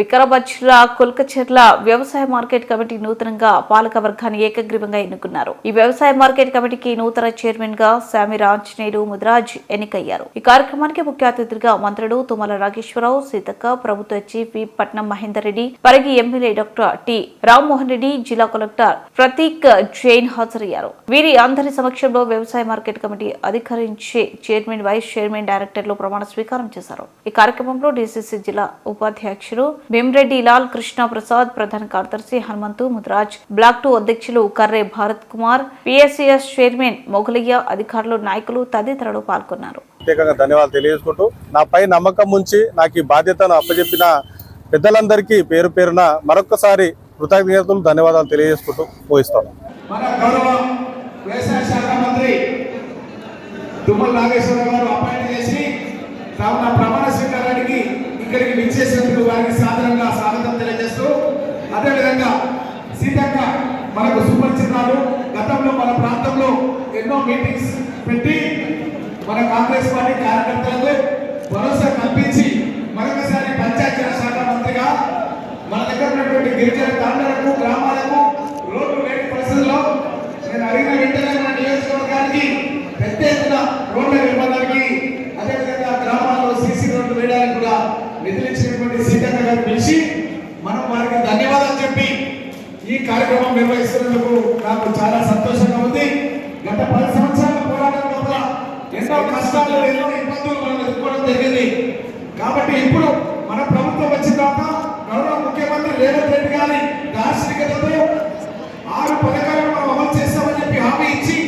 వికారాబాద్ జిల్లా కుల్కచెర్ల వ్యవసాయ market committee నూతనంగా పాలక వర్గాన్ని ఏకగ్రీవంగా ఎన్నుకున్నారు. ఈ వ్యవసాయ మార్కెట్ కమిటీకి నూతన చైర్మన్గా శామిర ఆంజనేయులు ముదిరాజ్ ఎన్నికయ్యారు. ఈ కార్యక్రమానికి ముఖ్య అతిథిగా మంత్రులు తుమ్మల నాగేశ్వరరావు సీతక్క ప్రభుత్వ chief Patnam Mahender Reddy Parigi MLA doctor T Rammohan Reddy జిల్లా కలెక్టర్ ప్రతీక్ జైన్ హాజరయ్యారు. వీరి అందరి సమక్షంలో వ్యవసాయ మార్కెట్ కమిటీ అధికరించే చైర్మన్ వైస్ చైర్మన్ డైరెక్టర్లు ప్రమాణ స్వీకారం చేశారు. ఈ కార్యక్రమంలో డిసిసి జిల్లా ఉపాధ్యక్షులు భీమరెడ్డి లాల్ కృష్ణ ప్రసాద్ ప్రధాన కార్యదర్శి హనుమంతు ముద్రాజ్ బ్లాక్ టూ అధ్యక్షులు కర్రే భారత్ కుమార్ పిఎస్సిఎస్ చైర్మన్ మొగలయ్య అధికారులు నాయకులు తదితరులు పాల్గొన్నారు. ప్రత్యేకంగా ధన్యవాదాలు తెలియజేసుకుంటూ నాపై నమ్మకం ఉంచి నాకు ఈ బాధ్యతను అప్పచెప్పిన పెద్దలందరికీ పేరు పేరున మరొకసారి కృతజ్ఞతలు ధన్యవాదాలు తెలియజేసుకుంటూ తుమ్మల నాగేశ్వరరావు గారు అపాయింట్ చేసి ప్రమాణ స్వీకారానికి ఇక్కడికి విచ్చేసినందుకు వారికి సాధారణంగా స్వాగతం తెలియజేస్తూ అదేవిధంగా సీతక్క మనకు సుపరిచితాలు గతంలో మన ప్రాంతంలో ఎన్నో మీటింగ్స్ పెట్టి మన కాంగ్రెస్ పార్టీ కార్యకర్తలకు భరోసా కల్పించి మరొకసారి పంచాయతీరాజ్ శాఖ మంత్రిగా మన దగ్గర ఉన్నటువంటి గిరిజన తాండలకు గ్రామాలకు నిధులు సీతక్క గారు పిలిచి మనం వారికి ధన్యవాదాలు చెప్పి ఈ కార్యక్రమం నిర్వహిస్తున్నందుకు నాకు చాలా సంతోషంగా ఉంది. గత పది సంవత్సరాల పోరాటం లోపల ఎన్నో కష్టాలు ఎన్నో ఇబ్బందులు మనం ఎదుర్కోవడం జరిగింది. కాబట్టి ఇప్పుడు మన ప్రభుత్వం వచ్చిన తర్వాత గౌరవ ముఖ్యమంత్రి రేవంత్ రెడ్డి గారి దార్శనికతతో ఆరు పథకాలను మనం అమలు చేస్తామని చెప్పి హామీ ఇచ్చి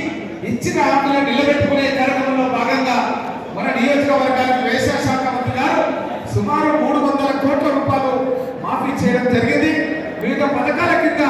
ఇచ్చిన హామీలను నిలబెట్టుకునే కార్యక్రమంలో భాగంగా మన నియోజకవర్గానికి వ్యవసాయ శాఖ సుమారు మూడు వందల కోట్ల రూపాయలు మాఫీ చేయడం జరిగింది. వివిధ పథకాల కింద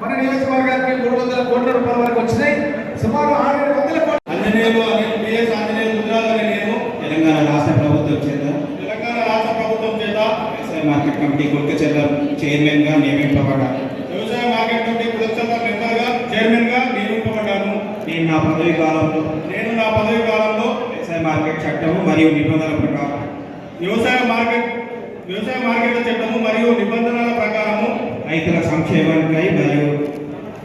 మన నియోజకవర్గానికి మూడు వందల కోట్ల రూపాయల వరకు వచ్చినాయి. సుమారు ఆరు వందల కోట్ల ఆంజనేయులు అనే పిఎస్ ఆంజనేయులు ముద్రాలు అనే నేను తెలంగాణ రాష్ట్ర ప్రభుత్వం చేత తెలంగాణ రాష్ట్ర ప్రభుత్వం చేత వ్యవసాయ మార్కెట్ కమిటీ కొల్కచెర్ల చైర్మన్గా నియమింపబడ్డాను వ్యవసాయ మార్కెట్ కమిటీ కులక్షణ మెంబర్గా చైర్మన్గా నియమింపబడ్డాను. నేను నా పదవి కాలంలో నేను నా పదవి కాలంలో వ్యవసాయ మార్కెట్ చట్టము మరియు నిబంధనల ప్రకారం వ్యవసాయ మార్కెట్ వ్యవసాయ మార్కెట్ల చట్టము మరియు నిబంధనల ప్రకారము రైతుల సంక్షేమానికై మరియు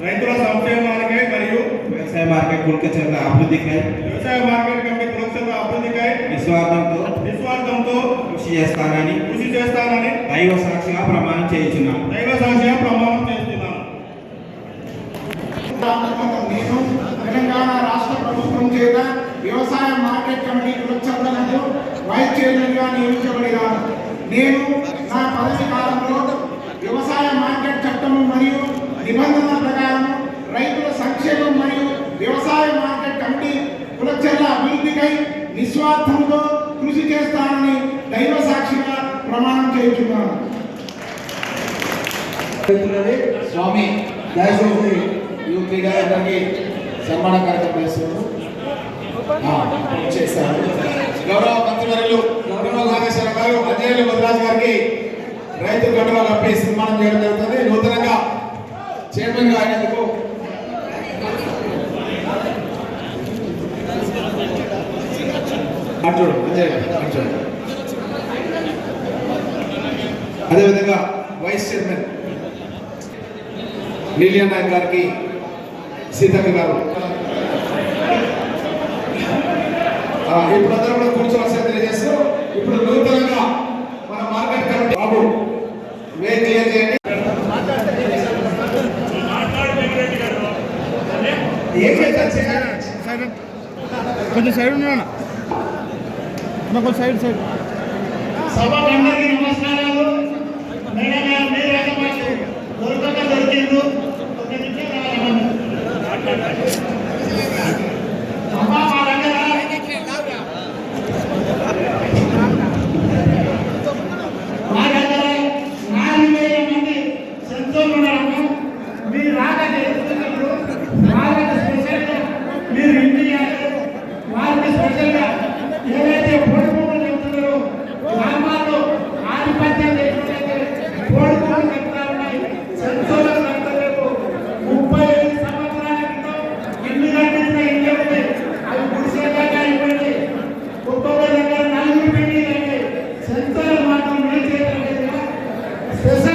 రైతుల సంక్షేమానికై మరియు వ్యవసాయ మార్కెట్ కొల్కచెర్ల అభివృద్ధికై వ్యవసాయ మార్కెట్ కమిటీ కులక్షణ అభివృద్ధికై నిస్వార్థంతో నిస్వార్థంతో కృషి చేస్తానని కృషి చేస్తానని దైవ సాక్షిగా ప్రమాణం చేయించున్నాను దైవ సాక్షిగా ప్రమాణం చేస్తున్నాను. నేను తెలంగాణ రాష్ట్ర ప్రభుత్వం చేత వ్యవసాయ మార్కెట్ కమిటీ కులచందనకు వైస్ చైర్మన్గా నేను నా పదవి కాలంలో వ్యవసాయ మార్కెట్ చట్టము మరియు నిబంధనల ప్రకారం రైతుల సంక్షేమం మరియు వ్యవసాయ మార్కెట్ కమిటీ కులచర్ల అభివృద్ధికై నిస్వార్థంతో కృషి చేస్తానని దైవ సాక్షిగా ప్రమాణం చేయించున్నాను. స్వామి దయచేసి యూపీ గారికి సన్మాన కార్యక్రమం చేస్తున్నారు. ఆ, చేస్తారు గౌరవ మంత్రివర్యులు గౌరవ నాగేశ్వర గారు అజయలు ముద్రాజ్ గారికి రైతు గడువ కప్పి సన్మానం చేయడం జరుగుతుంది. నూతనంగా చైర్మన్గా అయినందుకు అర్జుడు అజయ్ అర్జుడు అదేవిధంగా వైస్ చైర్మన్ నీలియా నాయక్ గారికి సీతక్క గారు. ఇప్పుడు అందరూ కూడా కూర్చోవలసిన తెలియజేస్తూ ఇప్పుడు నూతనంగా మన మార్కెట్ కమిటీ బాబు వే క్లియర్ చేయండి. ఏం చేస్తారు చేయాలి? కొంచెం సైడ్ ఉన్నా కొంచెం సైడ్ సైడ్. సభ నమస్కారాలు. Desejo